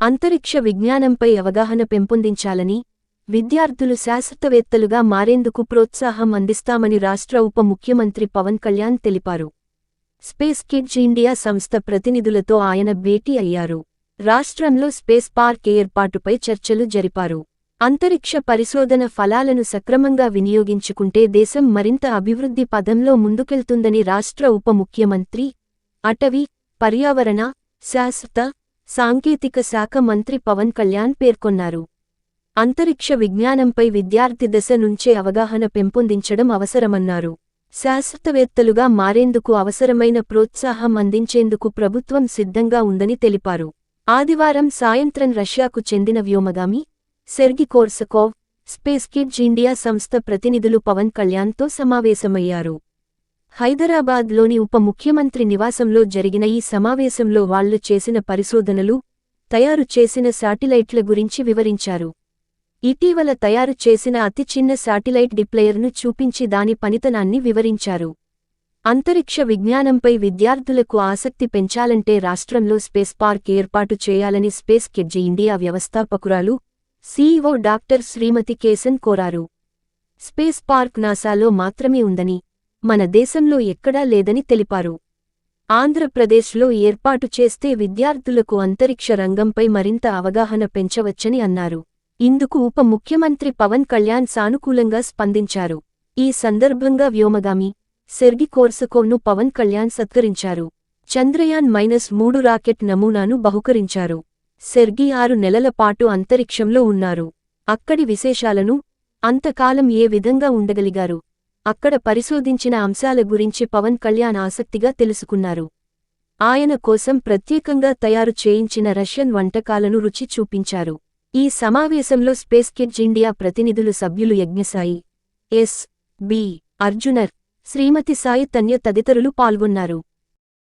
అంతరిక్ష విజ్ఞానంపై అవగాహన పెంపొందించాలని విద్యార్థులు శాస్త్రవేత్తలుగా మారేందుకు ప్రోత్సాహం అందిస్తామని రాష్ట్ర ఉప ముఖ్యమంత్రి పవన్ కళ్యాణ్ తెలిపారు. స్పేస్ కిడ్జ్ ఇండియా సంస్థ ప్రతినిధులతో ఆయన భేటీ అయ్యారు. రాష్ట్రంలో స్పేస్ పార్క్ ఏర్పాటుపై చర్చలు జరిపారు. అంతరిక్ష పరిశోధన ఫలాలను సక్రమంగా వినియోగించుకుంటే దేశం మరింత అభివృద్ధి పదంలో ముందుకెళ్తుందని రాష్ట్ర ఉప ముఖ్యమంత్రి అటవీ పర్యావరణ శాశ్వత సాంకేతిక శాఖ మంత్రి పవన్ కళ్యాణ్ పేర్కొన్నారు. అంతరిక్ష విజ్ఞానంపై విద్యార్థి దశ నుంచే అవగాహన పెంపొందించడం అవసరమన్నారు. శాస్త్రవేత్తలుగా మారేందుకు అవసరమైన ప్రోత్సాహం అందించేందుకు ప్రభుత్వం సిద్ధంగా ఉందని తెలిపారు. ఆదివారం సాయంత్రం రష్యాకు చెందిన వ్యోమగామి Sergei Korsakov space kids India సంస్థ ప్రతినిధులు పవన్ కళ్యాణ్తో సమావేశమయ్యారు. హైదరాబాద్లోని ఉప ముఖ్యమంత్రి నివాసంలో జరిగిన ఈ సమావేశంలో వాళ్ళు చేసిన పరిశోధనలు తయారు చేసిన శాటిలైట్ల గురించి వివరించారు. ఇటీవల తయారు చేసిన అతి చిన్న శాటిలైట్ డిప్లయర్ను చూపించి దాని పనితనాన్ని వివరించారు. అంతరిక్ష విజ్ఞానంపై విద్యార్థులకు ఆసక్తి పెంచాలంటే రాష్ట్రంలో స్పేస్ పార్క్ ఏర్పాటు చేయాలని స్పేస్ కెడ్జి ఇండియా వ్యవస్థాపకురాలు సీఈఓ డాక్టర్ శ్రీమతి కేసన్ కోరారు. స్పేస్ పార్క్ నాసాలో మాత్రమే ఉందని మన దేశంలో ఎక్కడా లేదని తెలిపారు. ఆంధ్రప్రదేశ్లో ఏర్పాటు చేస్తే విద్యార్థులకు అంతరిక్ష రంగంపై మరింత అవగాహన పెంచవచ్చని అన్నారు. ఇందుకు ఉప ముఖ్యమంత్రి పవన్ కళ్యాణ్ సానుకూలంగా స్పందించారు. ఈ సందర్భంగా వ్యోమగామి సెర్గి కోర్సకోవ్ను పవన్ కళ్యాణ్ సత్కరించారు. చంద్రయాన్ మైనస్ మూడు రాకెట్ నమూనాను బహుకరించారు. సెర్గి ఆరు నెలల పాటు అంతరిక్షంలో ఉన్నారు. అక్కడి విశేషాలను అంతకాలం ఏ విధంగా ఉండగలిగారు? అక్కడ పరిశోధించిన అంశాల గురించి పవన్ కళ్యాణ్ ఆసక్తిగా తెలుసుకున్నారు. ఆయన కోసం ప్రత్యేకంగా తయారు చేయించిన రష్యన్ వంటకాలను రుచి చూపించారు. ఈ సమావేశంలో స్పేస్ కిడ్జ్ ఇండియా ప్రతినిధులు సభ్యులు యజ్ఞసాయి ఎస్. బి. అర్జునర్ శ్రీమతి సాయి తన్య తదితరులు పాల్గొన్నారు.